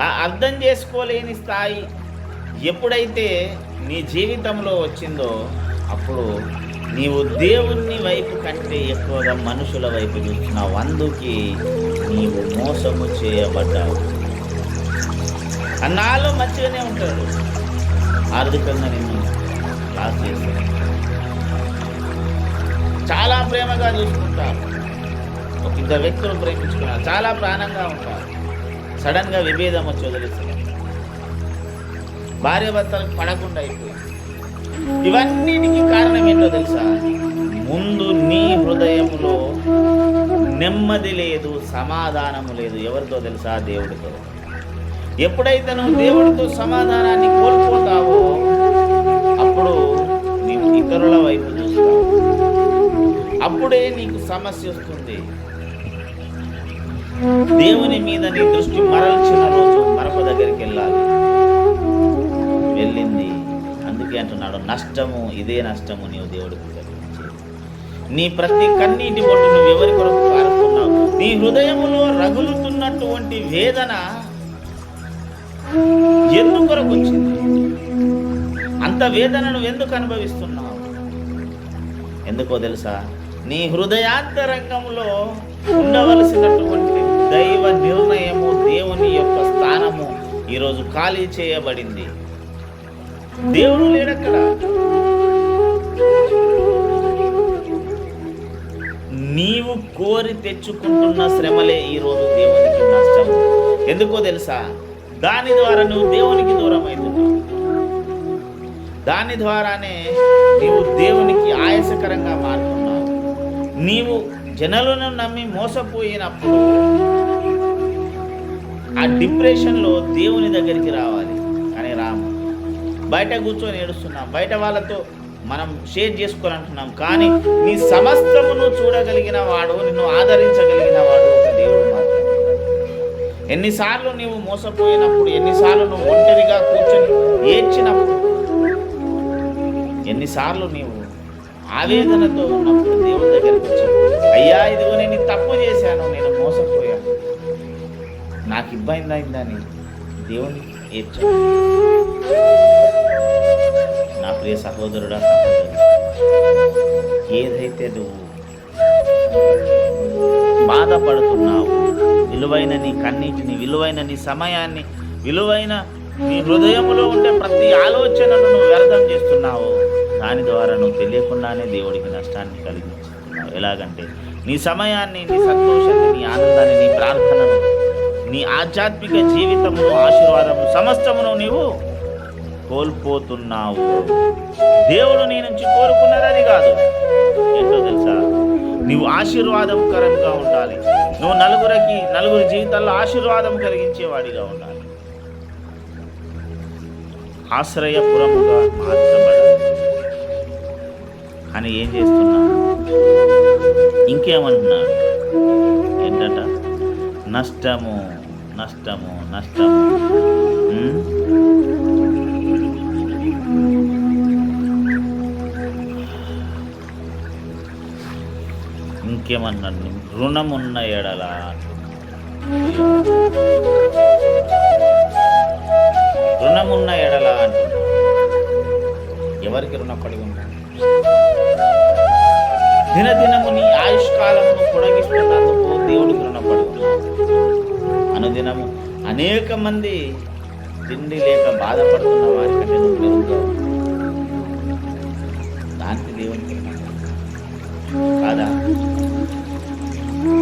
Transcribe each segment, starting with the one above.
ఆ అర్థం చేసుకోలేని స్థాయి ఎప్పుడైతే నీ జీవితంలో వచ్చిందో అప్పుడు నీవు దేవుని వైపు కంటే ఎక్కువగా మనుషుల వైపు చూస్తున్నావు. అందుకే నీవు మోసము చేయబడ్డావు. అన్నాళ్ళు మంచిగానే ఉంటాడు. ఆర్థికంగా నిన్ను లాస్ చేస్తాడు చాలా ప్రేమగా చూసుకుంటారు ఒక ఇద్దరు వ్యక్తులు ప్రేమించుకున్నారు. చాలా ప్రాణంగా ఉంటారు. సడన్గా విభేదం వచ్చి వదిలేస్తుంది భార్య భర్తలకు పడకుండా అయిపోయింది ఇవన్నిటికీ కారణం ఏంటో తెలుసా? ముందు నీ హృదయములో నెమ్మది లేదు సమాధానము లేదు. ఎవరితో తెలుసా? దేవుడితో. ఎప్పుడైతే నువ్వు దేవుడితో సమాధానాన్ని కోల్పోతావో అప్పుడు నీవు ఇతరుల వైపు చూస్తావు. అప్పుడే నీకు సమస్య వస్తుంది. దేవుని మీద నీ నష్టము ఇదే నష్టము నీవు దేవుడికి కలిగించేది నీ ప్రతి కన్నీటి బొట్టు నువ్వు ఎవరి కొరకు కారుతున్నావు నీ హృదయములో రగులుతున్నటువంటి వేదన ఎందు కొరకు వచ్చింది? అంత వేదన నువ్వు ఎందుకు అనుభవిస్తున్నావు? ఎందుకో తెలుసా? నీ హృదయాంతరంగంలో ఉండవలసినటువంటి దైవ నిర్ణయము దేవుని యొక్క స్థానము ఈరోజు ఖాళీ చేయబడింది. దేవుడు లేడక్కడ నీవు కోరి తెచ్చుకుంటున్న శ్రమలే ఈరోజు దేవునికి నష్టం. ఎందుకో తెలుసా? దాని ద్వారా నువ్వు దేవునికి దూరం అవుతున్నావు దాని ద్వారానే నీవు దేవునికి ఆయాసకరంగా మారుతున్నావు. నీవు జనులను నమ్మి మోసపోయినప్పుడు ఆ డిప్రెషన్లో దేవుని దగ్గరికి రావాలి. బయట కూర్చొని ఏడుస్తున్నాం. బయట వాళ్ళతో మనం షేర్ చేసుకోవాలంటున్నాం. కానీ నీ సమస్తమును చూడగలిగిన వాడు నిన్ను ఆదరించగలిగిన వాడు ఒక దేవుడు మాత్రమే. ఎన్నిసార్లు నీవు మోసపోయినప్పుడు ఎన్నిసార్లు నువ్వు ఒంటరిగా కూర్చొని ఏడ్చినప్పుడు ఎన్నిసార్లు నీవు ఆవేదనతో ఉన్నప్పుడు దేవుని దగ్గరికి వచ్చి అయ్యా ఇదిగో నేను తప్పు చేశాను నేను మోసపోయాను. నాకు ఇబ్బంది అయిందని దేవుని ఏడ్చాను ప్రియ సహోదరుడా ఏదైతే నువ్వు బాధపడుతున్నావు విలువైన నీ కన్నీటిని విలువైన నీ సమయాన్ని విలువైన నీ హృదయంలో ఉండే ప్రతి ఆలోచనను నువ్వు వ్యర్థం చేస్తున్నావు దాని ద్వారా నువ్వు తెలియకుండానే దేవుడికి నష్టాన్ని కలిగించుతున్నావు ఎలాగంటే నీ సమయాన్ని నీ సంతోషాన్ని నీ ఆనందాన్ని నీ ప్రార్థనను నీ ఆధ్యాత్మిక జీవితమును ఆశీర్వాదము సమస్తమును నీవు కోల్పోతున్నావు. దేవుడు నీ నుంచి కోరుకున్నదని కాదు. ఏంటో తెలుసా? నీవు ఆశీర్వాదకరంగా ఉండాలి. నువ్వు నలుగురికి నలుగురి జీవితాల్లో ఆశీర్వాదం కలిగించేవాడిగా ఉండాలి. ఆశ్రయపురముగా మార్చబడాలి. అని ఏం చేస్తున్నా? ఇంకేమంటున్నాడు ఏంటట? నష్టము నష్టము నష్టము. ఉమ్? రుణం రుణమున్న ఎడల. రుణమున్న ఎడల ఎవరికి రుణపడి ఉన్నాడు దినదినము నీ ఆయుష్కాలమును పొడిగిస్తున్నందుకు దేవుడికి రుణపడి ఉన్నాడు అనుదినము అనేక మంది తిండి లేక బాధపడుతున్న వారికంటే నువ్వు దానికి దేవునికి కాదా?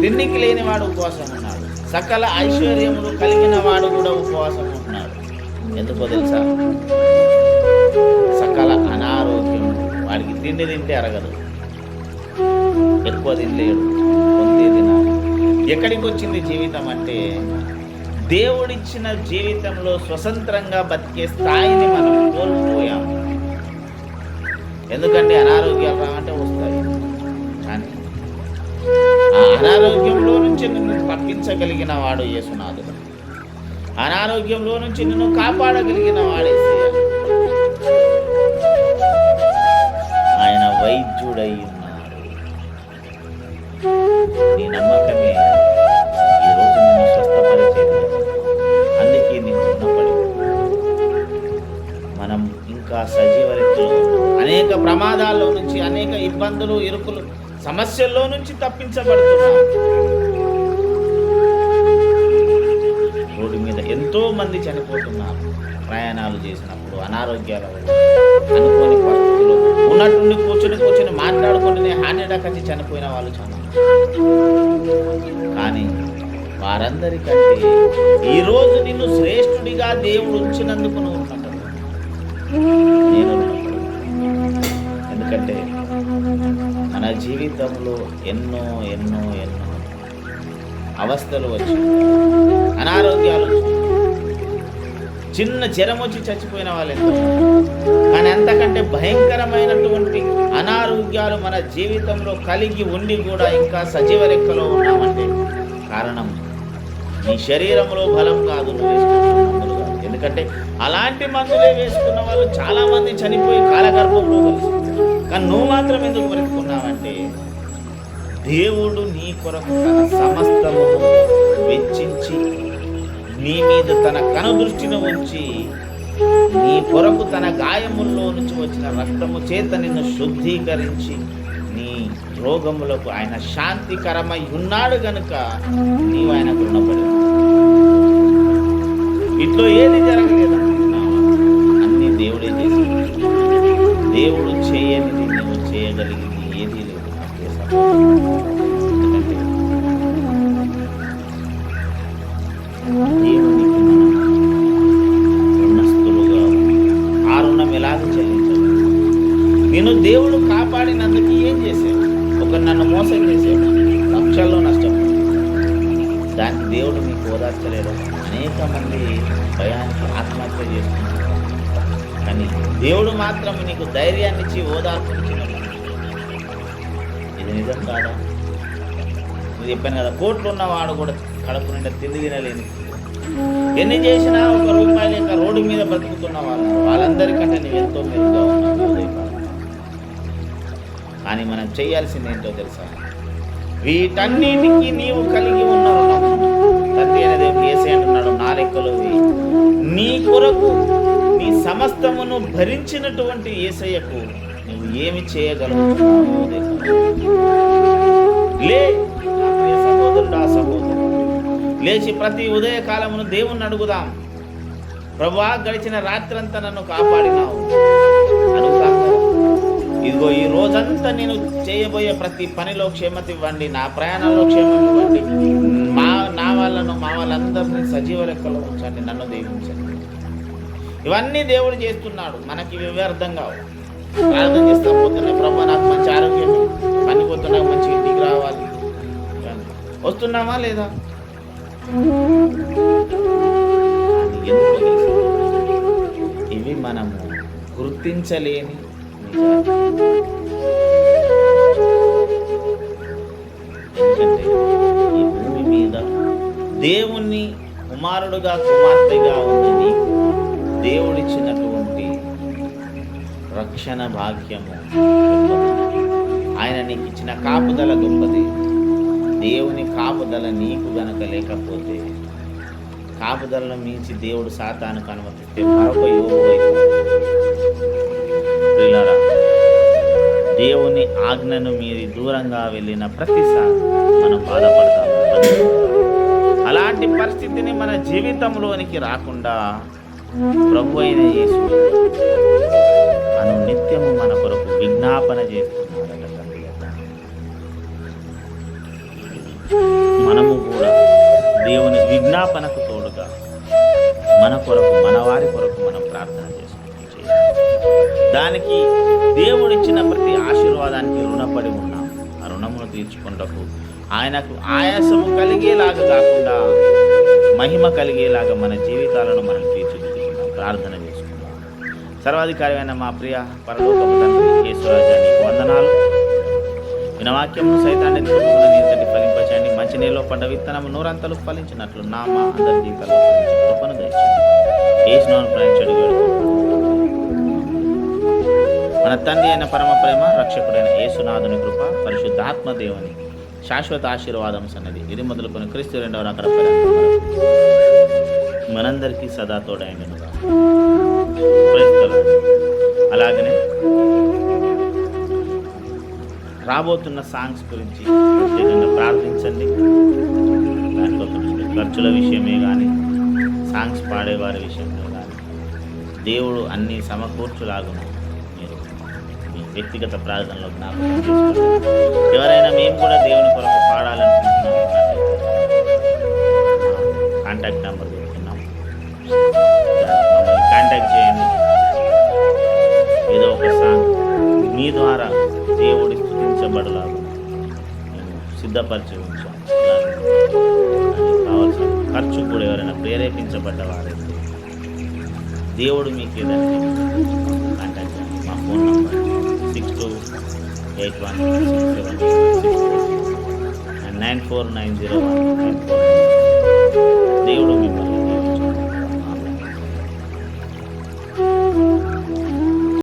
తిండికి లేనివాడు ఉపవాసం ఉన్నాడు. సకల ఐశ్వర్యములు కలిగిన వాడు కూడా ఉపవాసం ఉన్నాడు. ఎందుకో తెలుసా? సకల అనారోగ్యం వాడికి తిండి తింటే అరగదు. ఎక్కువ తినలేడు తినాలి. ఎక్కడికి వచ్చింది జీవితం అంటే దేవుడిచ్చిన జీవితంలో స్వతంత్రంగా బతికే స్థాయిని మనం కోల్పోయాం. ఎందుకంటే అనారోగ్యాలు రావంటే వస్తాయి. ఆ అనారోగ్యంలో నుంచి నిన్ను తప్పించగలిగిన వాడు యేసునాథుడు. అనారోగ్యంలో నుంచి నిన్ను కాపాడగలిగిన వాడే సమస్యల్లో నుంచి తప్పించబడుతున్నాం. రోడ్డు మీద ఎంతో మంది చనిపోతున్నారు. ప్రయాణాలు చేసినప్పుడు అనారోగ్యాల అనుకోని పరిస్థితులు ఉన్నట్టుండి కూర్చొని కూర్చొని మాట్లాడుకుంటూనే హానిడా అటాక్ చనిపోయిన వాళ్ళు చాలా కానీ వారందరికంటే ఈరోజు నిన్ను శ్రేష్ఠుడిగా దేవుడు ఉంచినందుకు నువ్వు జీవితంలో ఎన్నో ఎన్నో ఎన్నో అవస్థలు వచ్చి అనారోగ్యాలు వచ్చి చిన్న జ్వరం వచ్చి చచ్చిపోయిన వాళ్ళు కానీ అంతకంటే భయంకరమైనటువంటి అనారోగ్యాలు మన జీవితంలో కలిగి ఉండి కూడా ఇంకా సజీవ లెక్కలో ఉన్నామంటే కారణం నీ శరీరంలో బలం కాదు ఎందుకంటే అలాంటి మందులే వేసుకున్న వాళ్ళు చాలామంది చనిపోయి కాలగర్భంలో కలిసి కానీ నువ్వు మాత్రం ఎందుకు బ్రతుకున్నావంటే దేవుడు నీ కొరకు తన సమస్తము వెచ్చించి నీ మీద తన కనుదృష్టిని ఉంచి నీ కొరకు తన గాయముల్లో నుంచి వచ్చిన రక్తము చేత నిన్ను శుద్ధీకరించి నీ రోగములకు ఆయన శాంతికరమై ఉన్నాడు గనుక నీవు ఆయన గుణపడి ఇట్లో ఏది జరగలేదనుకుంటున్నావా నన్ను మోసం చేశాడు లక్షల్లో నష్టం. దానికి దేవుడు మీకు ఓదార్చలేడు. అనేక మంది భయానికి ఆత్మహత్య చేస్తున్నారు కానీ దేవుడు మాత్రం నీకు ధైర్యాన్ని ఇచ్చి ఓదార్పునిచ్చినాడు ఇది నిజం కాదా? నేను చెప్పాను కదా కోట్లు ఉన్నవాడు కూడా కడుపు నిండా తిండి తినలేని ఎన్ని చేసినా ఒక రూపాయి లేక రోడ్డు మీద బతుకుతున్న వాళ్ళు వాళ్ళందరికంటే నువ్వు ఎంతో మెరుగ్గా కానీ మనం చేయాల్సింది ఏంటో తెలుసా? వీటన్నిటికీ నీవు కలిగి ఉన్న రుణం తండ్రి అంటున్నాడు నా లెక్కలో నీ కొరకు నీ సమస్తమును భరించినటువంటి ఏసయ్యకు నువ్వు ఏమి చేయగలుగుతున్నావు? లే సహోదరుడు ఆ లేచి ప్రతి ఉదయకాలమును దేవుణ్ణి అడుగుదాం. ప్రభా గడిచిన రాత్రంతా నన్ను కాపాడినావు. ఇదిగో ఈ రోజంతా నేను చేయబోయే ప్రతి పనిలో క్షేమత ఇవ్వండి నా ప్రయాణంలో క్షేమం ఇవ్వండి. మా నా వాళ్ళను మా వాళ్ళందరినీ సజీవ లెక్కలో ఉంచండి నన్ను దీవించండి. ఇవన్నీ దేవుడు చేస్తున్నాడు మనకి ఇవి అర్థం కావు. ప్రార్థన చేస్తా పోతున్నా ప్రభా నాకు మంచి ఆరోగ్యం పని పోతున్నా మంచి ఇంటికి రావాలి. వస్తున్నామా లేదా? ఇవి మనము గుర్తించలేని ఈ భూమి మీద దేవుణ్ణి కుమారుడుగా కుమార్తెగా ఉన్న దేవుడిచ్చినటువంటి రక్షణ భాగ్యము. ఆయన నీకు ఇచ్చిన కాపుదల గొప్పది దేవుని కాపుదల నీకు గనక లేకపోతే కాపుదలను మించి దేవుడు సాతానుకు అనుమతిస్తే మరొక యోగు ప్రియులారా దేవుని ఆజ్ఞను మీరి దూరంగా వెళ్ళిన ప్రతిసారి మనం బాధపడతాము. అలాంటి పరిస్థితిని మన జీవితంలోనికి రాకుండా ప్రభు అయిన యేసు అను నిత్యము మన కొరకు విజ్ఞాపన చేస్తున్నాడట తండ్రి మనము కూడా దేవుని విజ్ఞాపనకు తోడుగా మన కొరకు మన వారి కొరకు మనం ప్రార్థన దానికి దేవుడిచ్చిన ప్రతి ఆశీర్వాదానికి రుణపడి ఉన్నాం. ఆ రుణమును తీర్చుకుంటకు ఆయనకు ఆయాసము కలిగేలాగా కాకుండా మహిమ కలిగేలాగా మన జీవితాలను మనం తీర్చిదిద్దుకుందాం. ప్రార్థన చేసుకుందాం. సర్వాధికారమైన మా ప్రియ పరలోకము తండ్రి నీకు వందనాలు. వినవాక్యము సైతాన్ని నిలుపుకున్న ఫలింపచేయండి. మంచి నీళ్ళు పడ్డ విత్తనము నూరంతలు ఫలించినట్లు నా మా అందరి జీవితాల్లో కృపను దయచేయండి. ఏ ప్రయాణించడు మన తండ్రి అయిన పరమ ప్రేమ రక్షకుడైన యేసునాథుని కృప పరిశుద్ధాత్మ దేవుని శాశ్వత ఆశీర్వాదం సన్నది ఇది మొదలుకొని క్రీస్తు రెండవ అక్కడ మనందరికీ సదా తోడైనగా అలాగనే రాబోతున్న సాంగ్స్ గురించి ప్రత్యేకంగా ప్రార్థించండి. దాంట్లో ఖర్చుల విషయమే కానీ సాంగ్స్ పాడేవారి విషయంలో కానీ దేవుడు అన్ని సమకూర్చులాగున. వ్యక్తిగత ప్రార్థనలో జ్ఞాపకం చేసుకోండి. ఎవరైనా మేము కూడా దేవుని కొరకు పాడాలనుకుంటున్నాం కాంటాక్ట్ నెంబర్ పెట్టుకున్నాం మమ్మల్ని కాంటాక్ట్ చేయండి. ఏదో ఒక సాంగ్ మీ ద్వారా దేవుడి స్థుతించబడలాగా మేము సిద్ధపరిచి ఉంచాం. కావాల్సిన ఖర్చు కూడా ఎవరైనా ప్రేరేపించబడ్డవారైతే దేవుడు మీకు ఏదంటే కాంటాక్ట్ మా phone number six two eight one six seven six four and nine four nine zero one nine four దేవుడు మిమ్మల్ని